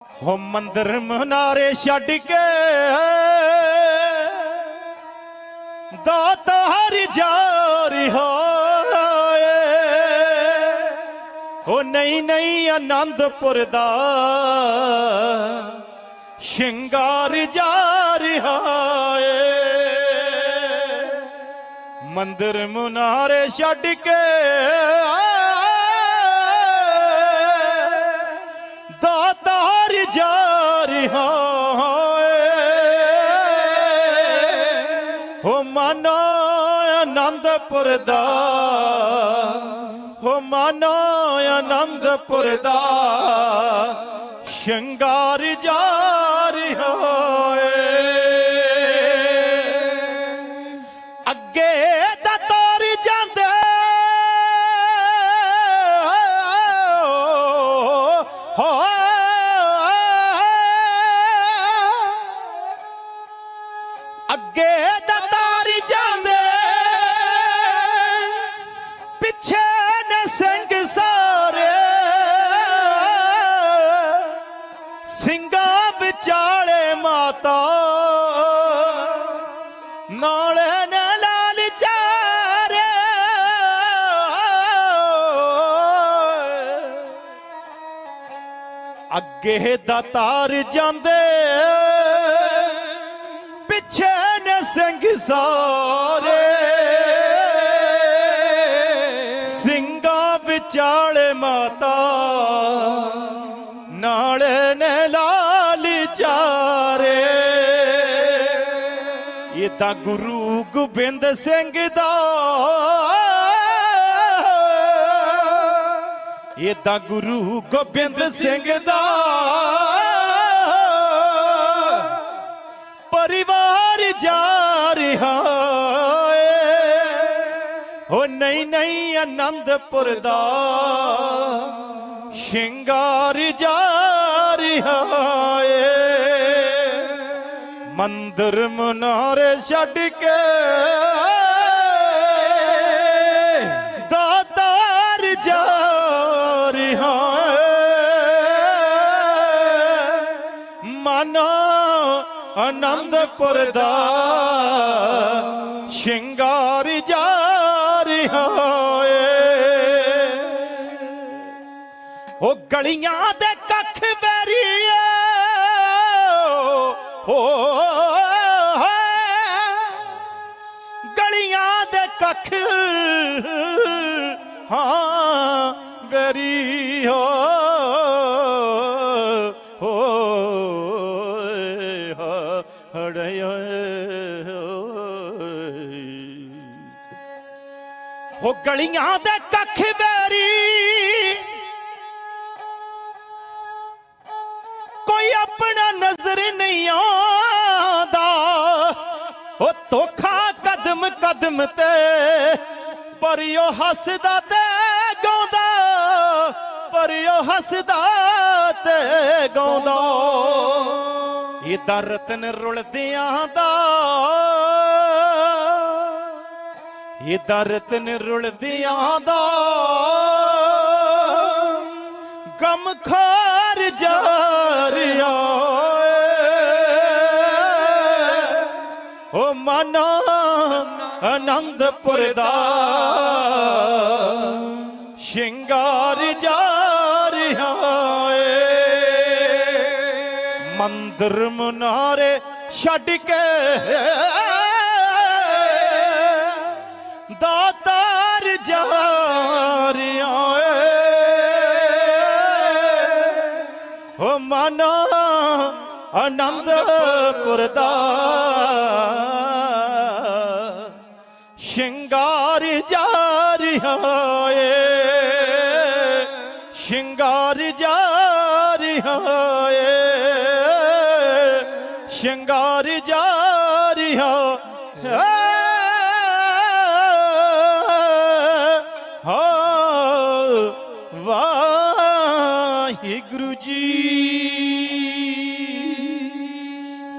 ਹੋ ਮੰਦਰ ਮਨਾਰੇ ਛੱਡ ਕੇ ਦਾਤ ਹਰ ਜਾ ਰਿਹਾ ਏ ਹੋ ਨਹੀਂ ਨਹੀਂ ਆਨੰਦਪੁਰ ਦਾ ਸ਼ਿੰਗਾਰ ਜਾ ਰਿਹਾ ਮੰਦਰ ਮੁਨਾਰੇ ਛੱਡ ਕੇ ਮਨੋ ਆਨੰਦਪੁਰ ਦਾ। ਹੋ ਮਨੋ ਆਨੰਦਪੁਰ ਦਾ। ਸ਼ਿੰਗਾਰ ਜਾ ਰਿਹਾ ਏ ਅੱਗੇ ਦਾ ਤੋਰ ਜਾਂਦੇ। ਹੋ ਅੱਗੇ ਦਾ ਸਿੰਘਾਂ ਵਿਚਾਲੇ ਮਾਤਾ, ਨਾਲੇ ਨੇ ਲਾਲ ਚਾਰੇ ਅੱਗੇ ਦਾ ਤਾਰ ਜਾਂਦੇ, ਪਿੱਛੇ ਨੇ ਸਿੰਘ ਸਾਰੇ। ਸਿੰਘਾਂ ਵਿਚਾਲੇ ਮਾਤਾ ਇਹ ਤਾਂ ਗੁਰੂ ਗੋਬਿੰਦ ਸਿੰਘ ਦਾ। ਇਹ ਤਾਂ ਗੁਰੂ ਗੋਬਿੰਦ ਸਿੰਘ ਦਾ। ਪਰਿਵਾਰ ਜਾ ਰਿਹਾ ਏ। ਹੋ ਨਹੀਂ ਨਹੀਂ ਆਨੰਦਪੁਰ ਦਾ। ਸ਼ਿੰਗਾਰ ਜਾ ਰਿਹਾ। ਮੰਦਰ ਮਨਾਰੇ ਛੱਡ ਕੇ ਦਾਤਾਰ ਜਾ ਰਿਹਾ ਏ ਆਨੰਦਪੁਰ ਦਾ ਸ਼ਿੰਗਾਰ ਜਾ ਰਿਹਾ ਉਹ ਗਲੀਆਂ ਦੇ ਕੱਖ ਬੈਰੀਏ। ਹੋ ਕੱਖ ਹਾਂ ਗਰੀ ਹੋ ਹੋ ਹੜਿਆ ਹੋ। ਗਲੀਆਂ ਦੇ ਕੱਖ ਬੈਰੀ। ਕੋਈ ਆਪਣਾ ਨਜ਼ਰ ਨਹੀਂ ਆ ਕਦਮ ਤੇ ਪਰ ਹੱਸਦਾ ਤੇ ਗਾਉਂਦਾ ਪਰ ਉਹ ਹੱਸਦਾ ਤੇ ਗਾਉਂਦਾ। ਇਹ ਤਾਂ ਰਤਨ ਰੁਲਦਿਆਂ ਦਾ ਇਹ ਤਾਂ ਰਤਨ ਰੁਲਦਿਆਂ ਦਾ। ਗਮ ਖਾਰ ਜਾ ਰਿਹਾ ਓ ਮਨਾ ਆਨੰਦਪੁਰ ਦਾ ਸ਼ਿੰਗਾਰ ਜਾ ਰਿਹਾ ਏ। ਮੰਦਰ ਮਨਾਰੇ ਛੱਡ ਕੇ ਦਾਤਾਰ ਜਾ ਰਿਹਾ ਏ। ਹੋ ਮਨ ਆਨੰਦਪੁਰ ਦਾ ਸ਼ਿੰਗਾਰ ਜਾ ਰਿਹਾ ਏ। ਸ਼ਿੰਗਾਰ ਜਾ ਰਿਹਾ ਏ। ਸ਼ਿੰਗਾਰ ਜਾ ਰਿਹਾ ਹਾ ਵਾਹਿਗੁਰੂ ਜੀ